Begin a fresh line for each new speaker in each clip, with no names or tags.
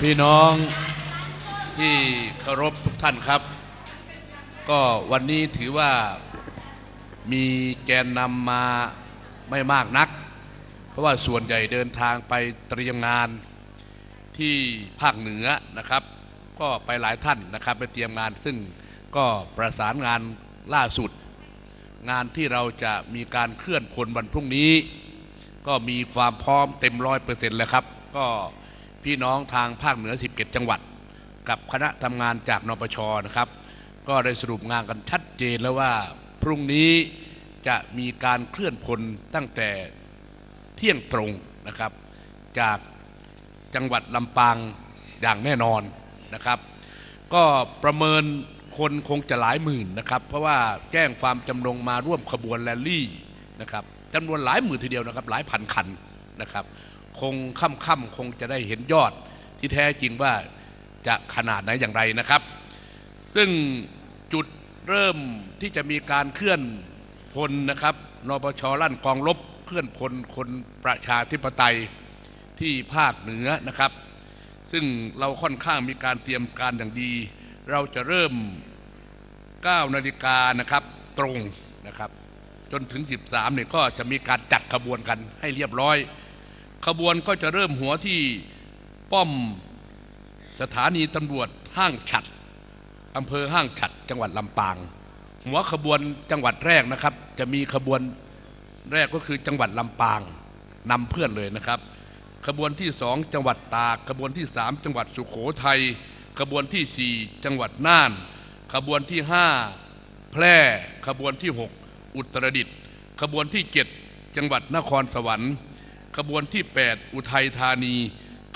พี่น้องที่เคารพทุกท่านครับ ก็วันนี้ถือว่ามีแกนนำมาไม่มากนัก เพราะว่าส่วนใหญ่เดินทางไปเตรียมงานที่ภาคเหนือนะครับ ก็ไปหลายท่านนะครับไปเตรียมงาน ซึ่งก็ประสานงานล่าสุด งานที่เราจะมีการเคลื่อนพลวันพรุ่งนี้ ก็มีความพร้อมเต็มร้อยเปอร์เซ็นต์แล้วครับ ก็ พี่น้องทางภาคเหนือ 17 จังหวัด กับคณะทำงานจากนปชนะครับ ก็ได้สรุปงานกันชัดเจนแล้วว่าพรุ่งนี้จะมีการเคลื่อนพลตั้งแต่เที่ยงตรงนะครับ จากจังหวัดลำปางอย่างแน่นอนนะครับ ก็ประเมินคนคงจะหลายหมื่นนะครับ เพราะว่าแจ้งความจำนงมาร่วมขบวนแรลลี่นะครับจำนวนหลายหมื่นทีเดียวนะครับ หลายพันคันนะครับ คงค่ำๆคงจะได้เห็นยอดที่แท้จริงว่าจะขนาดไหนอย่างไรนะครับ ซึ่งจุดเริ่มที่จะมีการเคลื่อนพลนะครับนปชลั่นกองรบเคลื่อนพลคนประชาธิปไตยที่ภาคเหนือนะครับ ซึ่งเราค่อนข้างมีการเตรียมการอย่างดี เราจะเริ่ม 9 นาฬิกานะครับตรงนะครับ จนถึง 13เนี่ยก็จะมีการจัดขบวนกันให้เรียบร้อย ขบวนก็จะเริ่มหัวที่ป้อมสถานีตำรวจห้างฉัดอำเภอห้างฉัดจังหวัดลำปาง หัวขบวนจังหวัดแรกนะครับ จะมีขบวนแรกก็คือจังหวัดลำปางนำเพื่อนเลยนะครับ ขบวนที่สองจังหวัดตากขบวนที่สามจังหวัดสุขโขทัยขบวนที่สี่จังหวัดน่าน ขบวนที่ห้าแพร่ขบวนที่หกอุตรดิตถ์ขบวนที่เจ็ดจังหวัดนครสวรรค์ ขบวนที่ 8 อุทัยธานี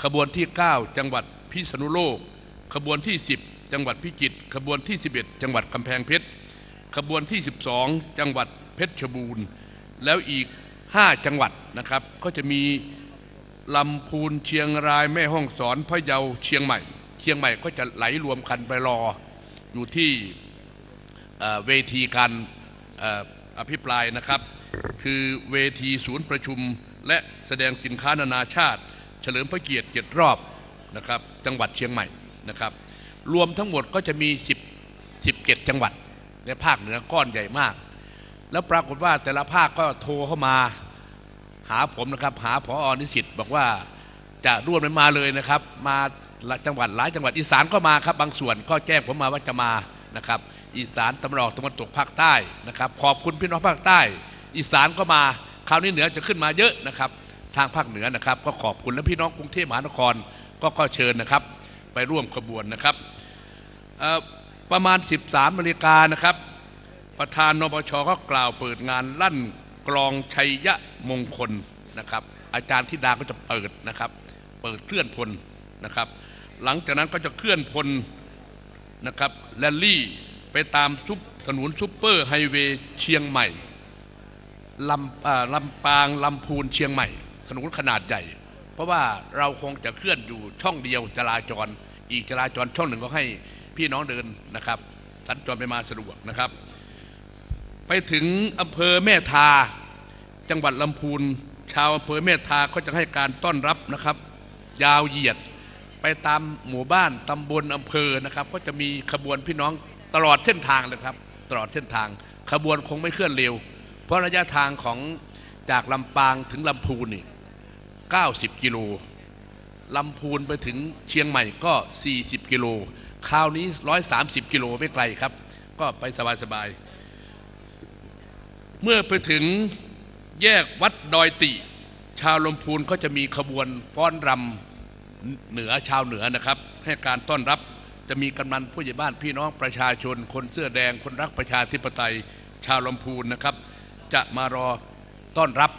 ขบวนที่ 9 จังหวัดพิษณุโลก ขบวนที่ 10 จังหวัดพิจิตร ขบวนที่ 11 จังหวัดกำแพงเพชร ขบวนที่ 12 จังหวัดเพชรบูรณ์ แล้วอีก 5 จังหวัดนะครับ ก็จะมีลำพูนเชียงรายแม่ฮ่องสอนพะเยาเชียงใหม่ เชียงใหม่ก็จะไหลรวมกันไปรอ อยู่ที่เเวทีการออภิปรายนะครับ คือเวทีศูนย์ประชุม และแสดงสินค้านานาชาติ เฉลิมพระเกียรติเจ็ดรอบนะครับจังหวัดเชียงใหม่นะครับ รวมทั้งหมดก็จะมี 10 17 จังหวัดในภาคเหนือก้อนใหญ่มาก แล้วปรากฏว่าแต่ละภาคก็โทรเข้ามาหาผมนะครับ หาพออนิสิตบอกว่าจะร่วมไม่มาเลยนะครับ มาจังหวัดหลายจังหวัดอีสานก็มาครับ บางส่วนก็แจ้งผมมาว่าจะมานะครับ อีสานตะวันออกตะวันตกภาคใต้นะครับ ขอบคุณพี่น้องภาคใต้ อีสานก็มา คราวนี้เหนือจะขึ้นมาเยอะนะครับ ทางภาคเหนือนะครับ ก็ขอบคุณและพี่น้องกรุงเทพมหานครก็ก็เชิญนะครับ ไปร่วมขบวนนะครับประมาณ 13นาฬิกานะครับ ประธานนปชก็กล่าวเปิดงานลั่นกลองชัยยะมงคลนะครับ อาจารย์ธิดาก็จะเปิดนะครับ เปิดเคลื่อนพลนะครับ หลังจากนั้นก็จะเคลื่อนพลนะครับแรลลี่ไปตามซุปถนนซุปเปอร์ไฮเวย์เชียงใหม่ ลำลำปางลำพูนเชียงใหม่ ถนนขนาดใหญ่ เพราะว่าเราคงจะเคลื่อนอยู่ช่องเดียวจราจร อีกจราจรช่องหนึ่งก็ให้พี่น้องเดินนะครับสัญจรไปมาสะดวกนะครับ ไปถึงอำเภอแม่ทา จังหวัดลำพูนชาวอำเภอแม่ทาก็จะให้การต้อนรับนะครับ ยาวเหยียดไปตามหมู่บ้านตำบลอำเภอนะครับ ก็จะมีขบวนพี่น้องตลอดเส้นทางเลยครับ ตลอดเส้นทาง ขบวนคงไม่เคลื่อนเร็ว ราะระยะทางของจากลำปางถึงลำพูนนี่90 กิโลลำพูนไปถึงเชียงใหม่ก็ 40 กิโลคราวนี้ 130 กิโลไม่ไกลครับ ก็ไปสบายๆ เมื่อไปถึงแยกวัดดอยติ ชาวลำพูนก็จะมีขบวนฟ้อนรำเหนือชาวเหนือนะครับ ให้การต้อนรับจะมีกำนันผู้ใหญ่บ้านพี่น้องประชาชน คนเสื้อแดงคนรักประชาธิปไตยชาวลำพูนนะครับ จะมารอต้อนรับ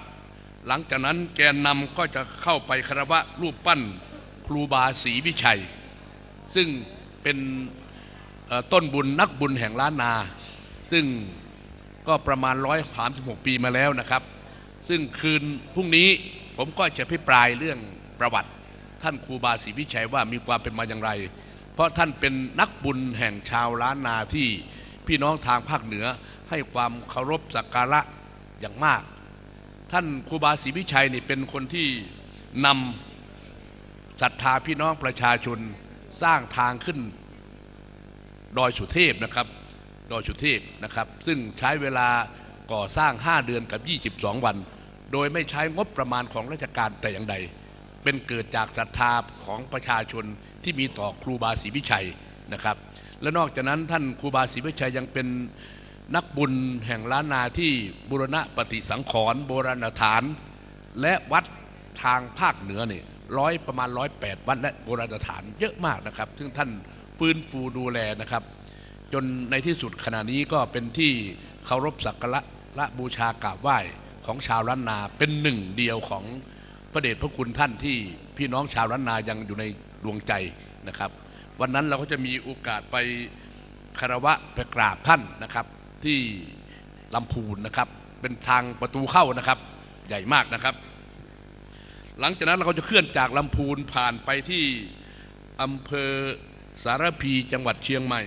หลังจากนั้นแกนนำก็จะเข้าไปคารวะรูปปั้นครูบาศรีวิชัย ซึ่งเป็นต้นบุญนักบุญแห่งล้านนา ซึ่งก็ประมาณ 136 ปีมาแล้วนะครับ ซึ่งคืนพรุ่งนี้ผมก็จะพิปรายเรื่องประวัติ ท่านครูบาศรีวิชัยว่ามีความเป็นมาอย่างไร เพราะท่านเป็นนักบุญแห่งชาวล้านนาที่พี่น้องทางภาคเหนือให้ความเคารพสักการะ อย่างมาก ท่านครูบาศรีวิชัยนี่เป็นคนที่นำศรัทธาพี่น้องประชาชนสร้างทางขึ้นดอยสุเทพนะครับ ดอยสุเทพนะครับ ซึ่งใช้เวลาก่อสร้าง 5 เดือนกับ 22 วัน โดยไม่ใช้งบประมาณของราชการแต่อย่างใด เป็นเกิดจากศรัทธาของประชาชนที่มีต่อครูบาศรีวิชัยนะครับ และนอกจากนั้นท่านครูบาศรีวิชัยยังเป็น นักบุญแห่งล้านนาที่บุรณะปฏิสังขรณ์โบราณฐาน และวัดทางภาคเหนือนี่ร้อยประมาณร้อยแปดวัดและโบราณสถานเยอะมากนะครับ ซึ่งท่านฟื้นฟูดูแลนะครับ จนในที่สุดขณะนี้ก็เป็นที่เคารพสักการะและบูชากราบไหว้ของชาวล้านนาเป็นหนึ่งเดียวของพระเดชพระคุณท่านที่พี่น้องชาวล้านนายังอยู่ในดวงใจนะครับ วันนั้นเราก็จะมีโอกาสไปคารวะไปกราบท่านนะครับ ที่ลำพูนนะครับ เป็นทางประตูเข้านะครับ ใหญ่มากนะครับ หลังจากนั้นเราก็จะเคลื่อนจากลำพูนผ่านไปที่อำเภอสารพีจังหวัดเชียงใหม่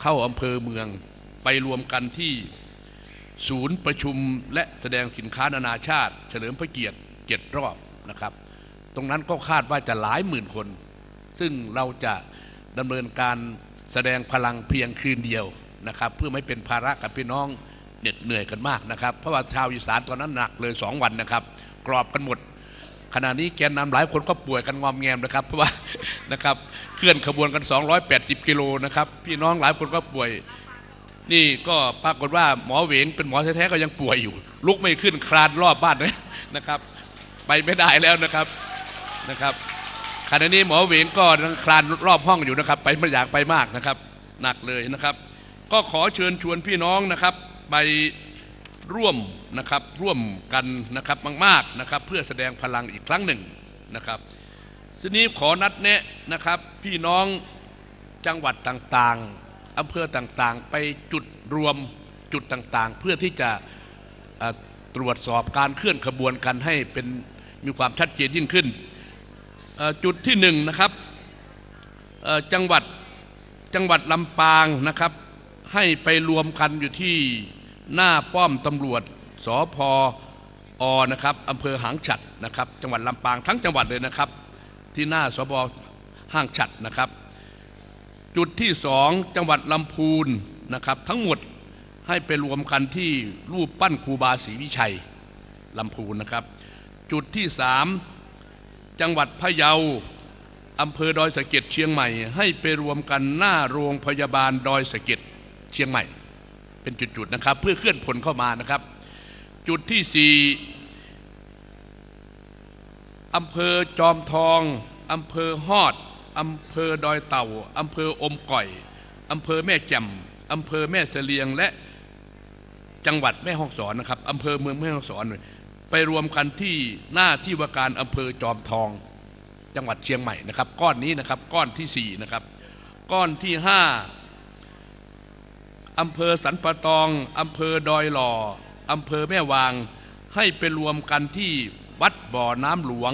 เข้าอำเภอเมืองไปรวมกันที่ศูนย์ประชุมและแสดงสินค้านานาชาติ เฉลิมพระเกียรติเจ็ดรอบนะครับ ตรงนั้นก็คาดว่าจะหลายหมื่นคน ซึ่งเราจะดำเนินการแสดงพลังเพียงคืนเดียว นะครับ เพื่อไม่เป็นภาระกับพี่น้องเหน็ดเหนื่อยกันมากนะครับ เพราะว่าชาวอีสานตอนนั้นหนักเลยสองวันนะครับ กรอบกันหมด ขณะนี้แกนนำหลายคนก็ป่วยกันงอมแงมนะครับ เพราะว่านะครับเคลื่อนขบวนกัน 280 กิโลนะครับพี่น้องหลายคนก็ป่วย นี่ก็ปรากฏว่าหมอเหวงเป็นหมอแท้ๆก็ยังป่วยอยู่ ลุกไม่ขึ้นคลานรอบบ้านเลยนะครับ ไปไม่ได้แล้วนะครับนะครับขณะนี้หมอเหวงก็ยังคลานรอบห้องอยู่นะครับ ไปไม่อยากไปมากนะครับ หนักเลยนะครับ ก็ขอเชิญชวนพี่น้องนะครับไปร่วมนะครับร่วมกันนะครับมากๆนะครับ เพื่อแสดงพลังอีกครั้งหนึ่งนะครับทีนี้ขอนัดแนะนะครับพี่น้องจังหวัดต่างๆอำเภอต่างๆ ไปจุดรวมจุดต่างๆ เพื่อที่จะตรวจสอบการเคลื่อนขบวนกันให้เป็นมีความชัดเจนยิ่งขึ้น จุดที่หนึ่งนะครับจังหวัดจังหวัดลำปางนะครับ ให้ไปรวมกันอยู่ที่หน้าป้อมตำรวจสพอนะครับอำเภอหางฉัดนะครับ จังหวัดลำปางทั้งจังหวัดเลยนะครับ ที่หน้าสพห้างฉัดนะครับ จุดที่สองจังหวัดลำพูนนะครับ ทั้งหมดให้ไปรวมกันที่รูปปั้นครูบาศรีวิชัยลำพูนนะครับ จุดที่สามจังหวัดพะเยาอำเภอดอยสะเก็ดเชียงใหม่ ให้ไปรวมกันหน้าโรงพยาบาลดอยสะเก็ด เชียงใหม่ เป็นจุดๆนะครับ เพื่อเคลื่อนผลเข้ามานะครับ จุดที่สี่อำเภอจอมทองอำเภอฮอดอำเภอดอยเต่าอำเภออมก่อยอำเภอแม่แจ่มอำเภอแม่เสลียงและจังหวัดแม่ฮ่องสอนนะครับอำเภอเมืองแม่ฮ่องสอน ไปรวมกันที่หน้าที่ว่าการอำเภอจอมทอง จังหวัดเชียงใหม่นะครับ ก้อนนี้นะครับก้อนที่สี่นะครับก้อนที่ห้า อำเภอสันปะตอง อำเภอดอยหล่อ อำเภอแม่วาง ให้ไปรวมกันที่วัดบ่อน้ำหลวง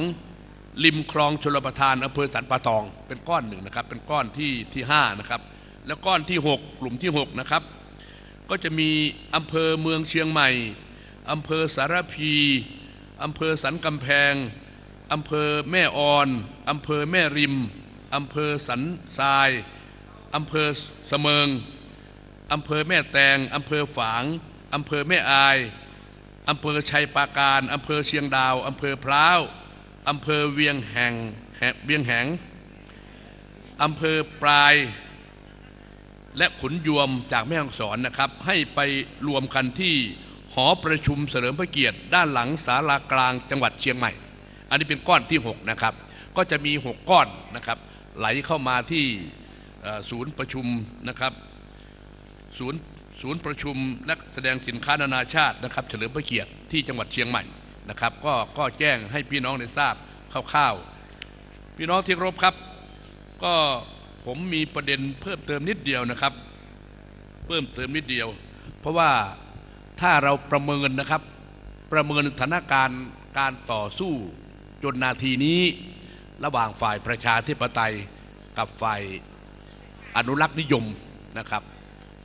ริมคลองชลประทานอำเภอสันปะตอง เป็นก้อนหนึ่งนะครับ เป็นก้อนที่ที่ห้านะครับ แล้วก้อนที่หกกลุ่มที่หกนะครับ ก็จะมีอำเภอเมืองเชียงใหม่ อำเภอสารพีอำเภอสันกำแพง อำเภอแม่ออน อำเภอแม่ริม อำเภอสันทราย อำเภอเสมิง อำเภอแม่แตงอำเภอฝางอำเภอแม่อายอำเภอชัยปราการอำเภอเชียงดาวอำเภอพร้าวอำเภอเวียงแหงเวียงแหงอำเภอปลายและขุนยวมจากแม่ฮ่องสอนนะครับ ให้ไปรวมกันที่หอประชุมเฉลิมพระเกียรติ ด้านหลังศาลากลางจังหวัดเชียงใหม่ อันนี้เป็นก้อนที่ 6 นะครับ ก็จะมี 6 ก้อนนะครับ ไหลเข้ามาที่ศูนย์ประชุมนะครับ ศูนย์ศูนย์ประชุมและแสดงสินค้านานาชาตินะครับ เฉลิมพระเกียรติที่จังหวัดเชียงใหม่นะครับ ก็ก็แจ้งให้พี่น้องได้ทราบคร่าวๆ พี่น้องที่ครพครับ ก็ผมมีประเด็นเพิ่มเติมนิดเดียวนะครับ เพิ่มเติมนิดเดียว เพราะว่าถ้าเราประเมินนะครับ ประเมินสถานการณ์การต่อสู้จนนาทีนี้ ระหว่างฝ่ายประชาธิปไตยกับฝ่ายอนุรักษ์นิยมนะครับ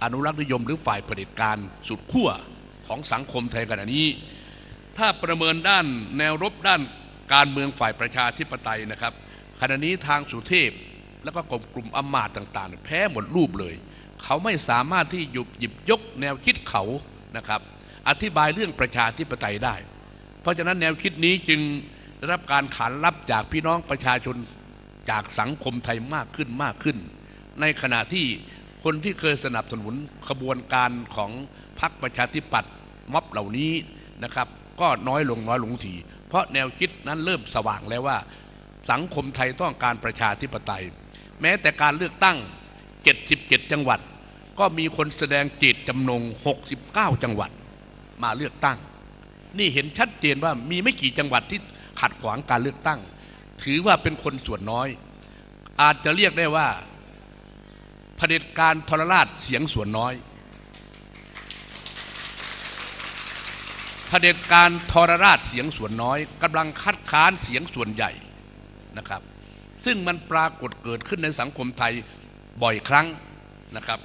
อนุรักษ์นิยมหรือฝ่ายเผด็จการสุดขั้วของสังคมไทยขณะนี้ ถ้าประเมินด้านแนวรบด้านการเมืองฝ่ายประชาธิปไตยนะครับขณะนี้ทางสุเทพแล้วก็กลุ่มกลุ่มอำมาตย์ต่างๆ แพ้หมดรูปเลย เขาไม่สามารถที่หยุบหยิบยกแนวคิดเขานะครับ อธิบายเรื่องประชาธิปไตยได้ เพราะฉะนั้นแนวคิดนี้จึงได้รับการขานรับจากพี่น้องประชาชนจากสังคมไทยมากขึ้นมากขึ้น ในขณะที่ คนที่เคยสนับสนุนขบวนการของพรรคประชาธิปัตย์ม็อบเหล่านี้นะครับ ก็น้อยลงน้อยลงที เพราะแนวคิดนั้นเริ่มสว่างแล้วว่า สังคมไทยต้องการประชาธิปไตย แม้แต่การเลือกตั้ง 77 จังหวัด ก็มีคนแสดงเจตจำนง 69 จังหวัดมาเลือกตั้ง นี่เห็นชัดเจนว่ามีไม่กี่จังหวัดที่ขัดขวางการเลือกตั้ง ถือว่าเป็นคนส่วนน้อย อาจจะเรียกได้ว่า เผด็จการทรราชเสียงส่วนน้อยเผด็จการทรราชเสียงส่วนน้อยกำลังคัดค้านเสียงส่วนใหญ่นะครับ ซึ่งมันปรากฏเกิดขึ้นในสังคมไทยบ่อยครั้งนะครับ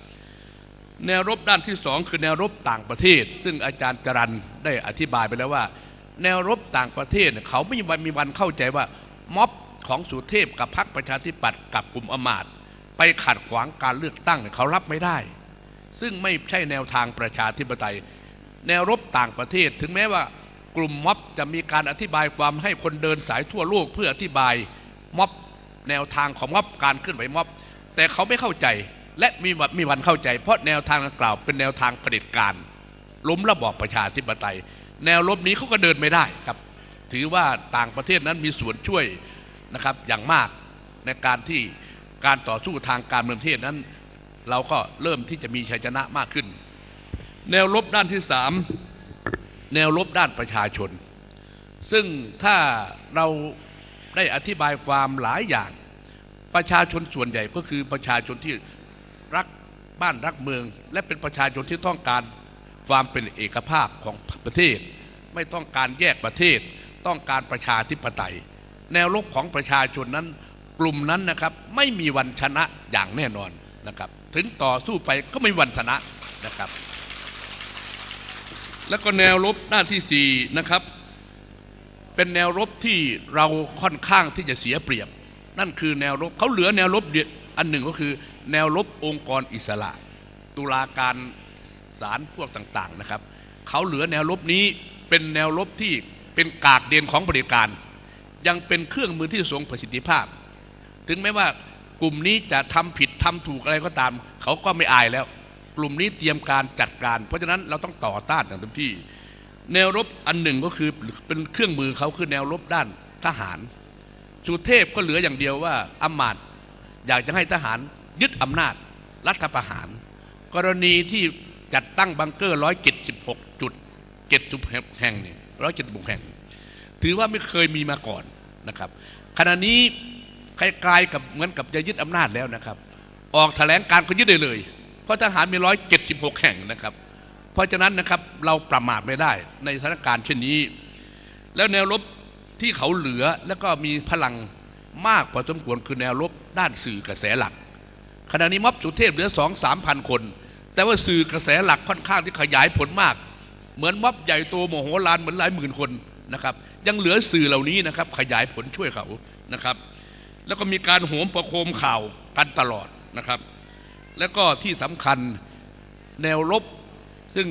แนวรบด้านที่สองคือแนวรบต่างประเทศ ซึ่งอาจารย์จรันได้อธิบายไปแล้วว่า แนวรบต่างประเทศเขาไม่มีวันมีวันเข้าใจว่าม็อบของสุเทพกับพรรคประชาธิปัตย์กับกลุ่มอมาตย์ ไปขัดขวางการเลือกตั้งเนี่ยเขารับไม่ได้ ซึ่งไม่ใช่แนวทางประชาธิปไตย แนวรบต่างประเทศ ถึงแม้ว่ากลุ่มม็อบจะมีการอธิบายความให้คนเดินสายทั่วโลกเพื่ออธิบายม็อบแนวทางของม็อบการเคลื่อนไหวม็อบ แต่เขาไม่เข้าใจและมีวันมีวันเข้าใจ เพราะแนวทางดังกล่าวเป็นแนวทางเผด็จการล้มระบอบประชาธิปไตย แนวรบนี้เขาก็เดินไม่ได้ครับ ถือว่าต่างประเทศนั้นมีส่วนช่วยนะครับอย่างมากในการที่ การต่อสู้ทางการเมืองประเทศนั้น เราก็เริ่มที่จะมีชัยชนะมากขึ้น แนวรบด้านที่สามแนวรบด้านประชาชน ซึ่งถ้าเราได้อธิบายความหลายอย่าง ประชาชนส่วนใหญ่ก็คือประชาชนที่รักบ้านรักเมือง และเป็นประชาชนที่ต้องการความเป็นเอกภาพของประเทศ ไม่ต้องการแยกประเทศ ต้องการประชาธิปไตย แนวรบของประชาชนนั้น กลุ่มนั้นนะครับไม่มีวันชนะอย่างแน่นอนนะครับ ถึงต่อสู้ไปก็ไม่มีวันชนะนะครับ แล้วก็แนวรบด้าที่สี่นะครับ เป็นแนวรบที่เราค่อนข้างที่จะเสียเปรียบ นั่นคือแนวรบเขาเหลือแนวรบเดียอันหนึ่งก็คือ แนวรบองค์กรอิสระ ตุลาการศาลพวกต่างๆนะครับเขาเหลือแนวรบนี้เป็นแนวรบที่เป็นกากเด่นของบริการ ยังเป็นเครื่องมือที่ทรงประสิทธิภาพ ถึงแม้ว่ากลุ่มนี้จะทำผิดทำถูกอะไรก็ตาม เขาก็ไม่อายแล้ว กลุ่มนี้เตรียมการจัดการ เพราะฉะนั้นเราต้องต่อต้านอย่างเต็มที่ แนวรบอันหนึ่งก็คือเป็นเครื่องมือเขาคือแนวรบด้านทหารสุเทพก็เหลืออย่างเดียวว่าอำมาตย์อยากจะให้ทหารยึดอำนาจรัฐประหาร กรณีที่จัดตั้งบังเกอร์ 176 จุด7แห่งนี่176 แห่ง ถือว่าไม่เคยมีมาก่อนนะครับขณะนี้ คล้ายๆกับเหมือนกับจะยึดอำนาจแล้วนะครับ ออกแถลงการก็ยึดได้เลย เพราะทหารมี176แห่งนะครับ เพราะฉะนั้นนะครับเราประมาทไม่ได้ในสถานการณ์เช่นนี้ แล้วแนวรบที่เขาเหลือแล้วก็มีพลังมากพอสมควรคือแนวรบด้านสื่อกระแสหลัก ขณะนี้ม็อบสุเทพเหลือสองสามพันคน แต่ว่าสื่อกระแสหลักค่อนข้างที่ขยายผลมาก เหมือนม็อบใหญ่โตโมโหลานเหมือนหลายหมื่นคนนะครับ ยังเหลือสื่อเหล่านี้นะครับขยายผลช่วยเขานะครับ แล้วก็มีการโหมประโคมข่าวกันตลอดนะครับ แล้วก็ที่สำคัญแนวรบ ซึ่ง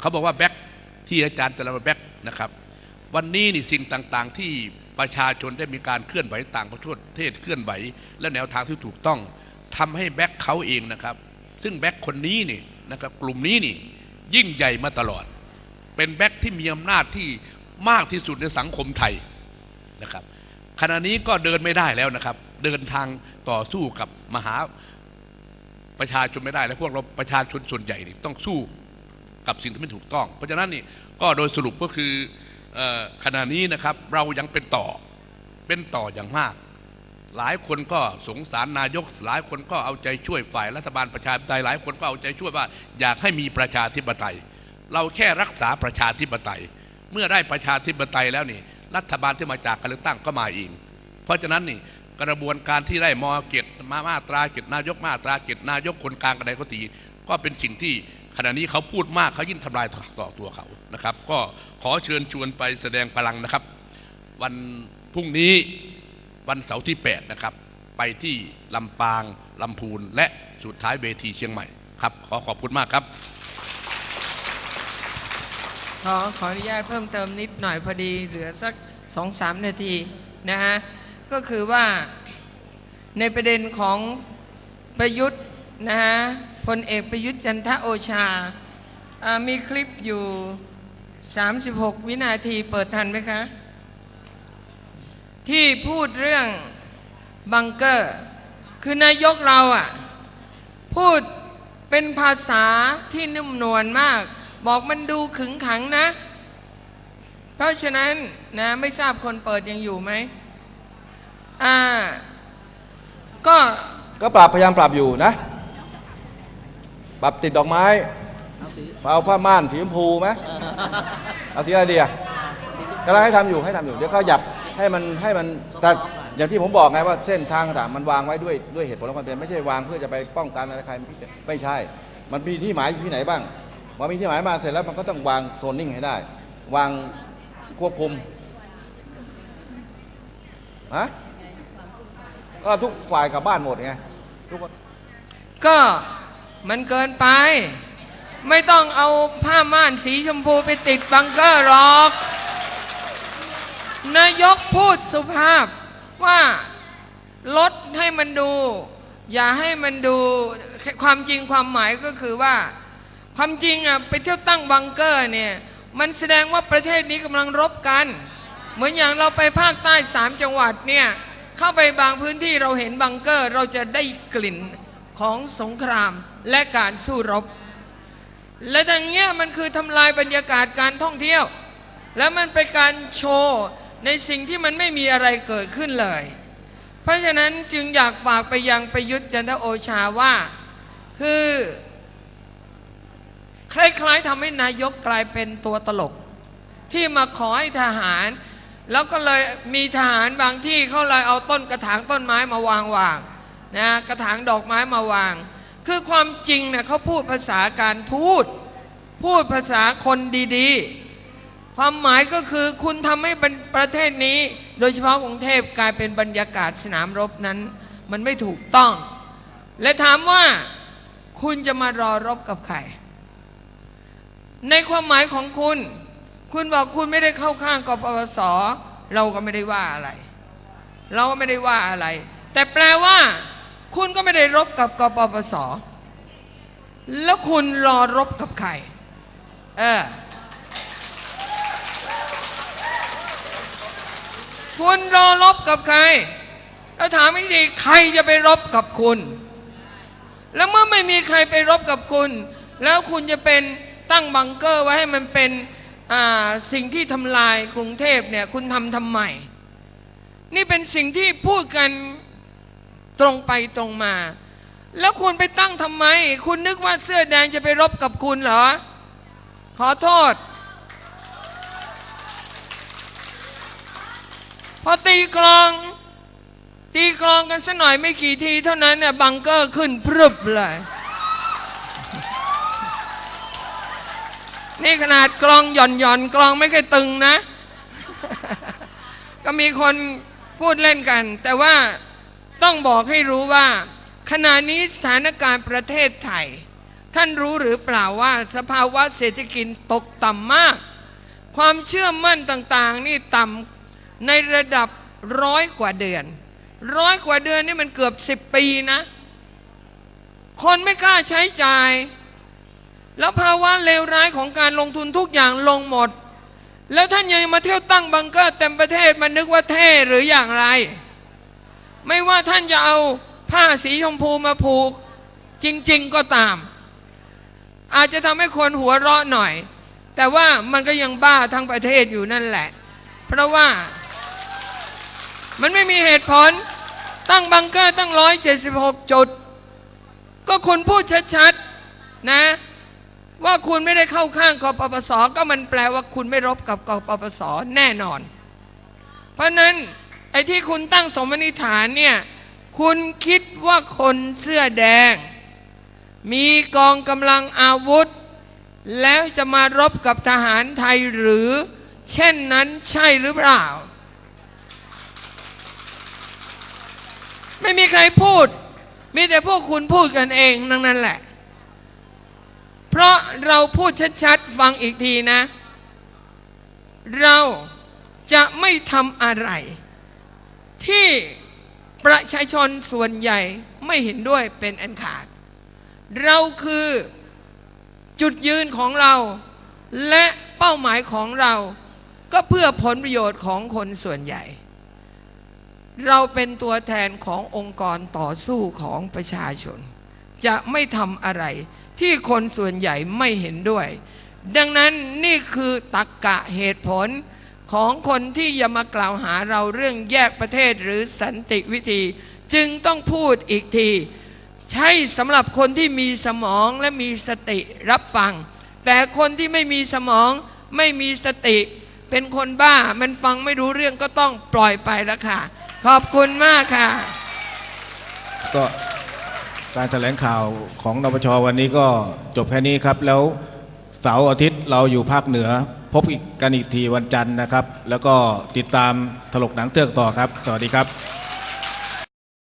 เขาบอกว่าแบ็คที่อาจารย์จะระแบ็คนะครับ วันนี้นี่สิ่งต่างๆ ที่ประชาชนได้มีการเคลื่อนไหวต่างประเทศเคลื่อนไหว และแนวทางที่ถูกต้องทำให้แบ็คเขาเองนะครับ ซึ่งแบ็คคนนี้นี่นะครับกลุ่มนี้นี่ยิ่งใหญ่มาตลอด เป็นแบ็คที่มีอำนาจที่มากที่สุดในสังคมไทยนะครับ ขณะนี้ก็เดินไม่ได้แล้วนะครับ เดินทางต่อสู้กับมหาประชาชนไม่ได้และพวกเราประชาชนส่วนใหญ่นี่ต้องสู้กับสิ่งที่ไม่ถูกต้อง เพราะฉะนั้นนี่ก็โดยสรุปก็คือเออขณะนี้นะครับเรายังเป็นต่อเป็นต่ออย่างมาก หลายคนก็สงสารนายก หลายคนก็เอาใจช่วยฝ่ายรัฐบาลประชาธิปไตยหลายคนก็เอาใจช่วยว่า อยากให้มีประชาธิปไตย เราแค่รักษาประชาธิปไตย เมื่อได้ประชาธิปไตยแล้วนี่ รัฐบาลที่มาจากการเลือกตั้งก็มาเองเพราะฉะนั้นนี่กระบวนการที่ได้มอเกตมามาตราเกตนายกมาตราเกตนายกคนกลางกระไดก็ตี ก็เป็นสิ่งที่ขณะนี้เขาพูดมากเขายิ่งทำลายต่อตัวเขานะครับ ก็ขอเชิญชวนไปแสดงพลังนะครับ วันพรุ่งนี้วันเสาร์ที่ 8 นะครับ ไปที่ลำปางลำพูนและสุดท้ายเวทีเชียงใหม่ครับ ขอขอบคุณมากครับ
ขอขออนุญาตเพิ่มเติมนิดหน่อยพอดีเหลือสักสองสามนาทีนะฮะก็คือว่าในประเด็นของประยุทธ์นะฮะพลเอกประยุทธ์จันทโอชาอ่ามีคลิปอยู่ 36 วินาทีเปิดทันไหมคะ ที่พูดเรื่องบังเกอร์ คือนายกเราอะพูดเป็นภาษาที่นุ่มนวลมาก บอกมันดูขึงขังนะ เพราะฉะนั้นนะไม่ทราบคนเปิดยังอยู่ไหมอ่า ก็
ก็ปรับพยายามปรับอยู่นะ ปรับติดดอกไม้เอาผ้าม่านสีชมพูไหมเอาสีอะไรดีอะกำลังให้ทำอยู่ให้ทำอยู่เดี๋ยวเขาหยับให้มันให้มันแต่อย่างที่ผมบอกไงว่าเส้นทางต่างมันวางไว้ด้วยด้วยเหตุผลและความเป็นไม่ใช่วางเพื่อจะไปป้องกันอะไรใครไม่ใช่ มันมีที่หมายอยู่ที่ไหนบ้าง พอมีที่หมายมาเสร็จแล้วมันก็ต้องวางโซนนิ่งให้ได้ วางควบคุมฮะก็ทุกฝ่ายกลับบ้านหมดไงทุกคน
ก็มันเกินไป ไม่ต้องเอาผ้าม่านสีชมพูไปติดบังเกอร์หรอก นายกพูดสุภาพว่าลดให้มันดู อย่าให้มันดูความจริงความหมายก็คือว่า ความจริงอะไปเที่ยวตั้งบังเกอร์เนี่ยมันแสดงว่าประเทศนี้กำลังรบกัน เหมือนอย่างเราไปภาคใต้สามจังหวัดเนี่ยเข้าไปบางพื้นที่เราเห็นบังเกอร์เราจะได้กลิ่นของสงครามและการสู้รบ และทางเนี้ยมันคือทำลายบรรยากาศการท่องเที่ยว และมันเป็นการโชว์ในสิ่งที่มันไม่มีอะไรเกิดขึ้นเลย เพราะฉะนั้นจึงอยากฝากไปยังประยุทธ์จันทโอชาว่า คือ คล้ายๆทำให้นายกกลายเป็นตัวตลก ที่มาขอให้ทหาร แล้วก็เลยมีทหารบางที่เขาเลยเอาต้นกระถางต้นไม้มาวางวางนะกระถางดอกไม้มาวาง คือความจริงเนี่ยเขาพูดภาษาการทูตพูดภาษาคนดีๆ ความหมายก็คือคุณทำให้ประเทศนี้ โดยเฉพาะกรุงเทพกลายเป็นบรรยากาศสนามรบนั้น มันไม่ถูกต้อง และถามว่าคุณจะมารอรบกับใคร ในความหมายของคุณ คุณบอกคุณไม่ได้เข้าข้างกปปสเราก็ไม่ได้ว่าอะไร เราก็ไม่ได้ว่าอะไร แต่แปลว่า คุณก็ไม่ได้รบกับกปปสแล้วคุณรอรบกับใคร เออ คุณรอรบกับใคร แล้วถามอีกทีใครจะไปรบกับคุณ แล้วเมื่อไม่มีใครไปรบกับคุณ แล้วคุณจะเป็น ตั้งบังเกอร์ไว้ให้มันเป็นสิ่งที่ทำลายกรุงเทพเนี่ยคุณทำทำไม นี่เป็นสิ่งที่พูดกันตรงไปตรงมา แล้วคุณไปตั้งทำไม คุณนึกว่าเสื้อแดงจะไปรบกับคุณเหรอ ขอโทษ พอตีกลอง ตีกลองกันสักหน่อยไม่กี่ทีเท่านั้นเนี่ยบังเกอร์ขึ้นพรึบเลย นี่ขนาดกลองหย่อนหย่อนๆกลองไม่เคยตึงนะ ก็มีคนพูดเล่นกัน แต่ว่าต้องบอกให้รู้ว่า ขณะนี้สถานการณ์ประเทศไทย ท่านรู้หรือเปล่าว่าสภาวะเศรษฐกิจตกต่ำมาก ความเชื่อมั่นต่างๆ นี่ต่ำในระดับร้อยกว่าเดือน ร้อยกว่าเดือนนี่มันเกือบสิบปีนะ คนไม่กล้าใช้จ่าย แล้วภาวะเลวร้ายของการลงทุนทุกอย่างลงหมด แล้วท่านยังมาเที่ยวตั้งบังเกอร์เต็มประเทศมันนึกว่าเท่หรืออย่างไร ไม่ว่าท่านจะเอาผ้าสีชมพูมาผูก จริง ๆก็ตาม อาจจะทำให้คนหัวเราะหน่อย แต่ว่ามันก็ยังบ้าทั้งประเทศอยู่นั่นแหละ เพราะว่ามันไม่มีเหตุผลตั้งบังเกอร์ตั้งร้อยเจ็ดสิบหกจุด ก็คุณพูดชัด ๆ นะ ว่าคุณไม่ได้เข้าข้างกปปส ก็มันแปลว่าคุณไม่รบกับกปปส แน่นอน เพราะนั้นไอ้ที่คุณตั้งสมมติฐานเนี่ย คุณคิดว่าคนเสื้อแดง มีกองกำลังอาวุธ แล้วจะมารบกับทหารไทยหรือ เช่นนั้นใช่หรือเปล่า ไม่มีใครพูด มีแต่พวกคุณพูดกันเองนั่งนั้นแหละ ราะเราพูดชัดๆ ฟังอีกทีนะ เราจะไม่ทำอะไร ที่ประชาชนส่วนใหญ่ไม่เห็นด้วยเป็นอันขาด เราคือจุดยืนของเรา และเป้าหมายของเราก็เพื่อผลประโยชน์ของคนส่วนใหญ่ เราเป็นตัวแทนขององค์กรต่อสู้ของประชาชน จะไม่ทำอะไร ที่คนส่วนใหญ่ไม่เห็นด้วย ดังนั้นนี่คือตักกะเหตุผลของคนที่จะมากล่าวหาเราเรื่องแยกประเทศหรือสันติวิธี จึงต้องพูดอีกที ใช่สำหรับคนที่มีสมองและมีสติรับฟัง แต่คนที่ไม่มีสมองไม่มีสติ เป็นคนบ้ามันฟังไม่รู้เรื่องก็ต้องปล่อยไปแล้วค่ะ ขอบคุณมากค่ะ
ก็ การแถลงข่าวของนปชวันนี้ก็จบแค่นี้ครับ แล้วเสาร์อาทิตย์เราอยู่ภาคเหนือ พบอีกกันอีกทีวันจันทร์นะครับ แล้วก็ติดตามถลกหนังเตือกต่อครับ สวัสดีครับ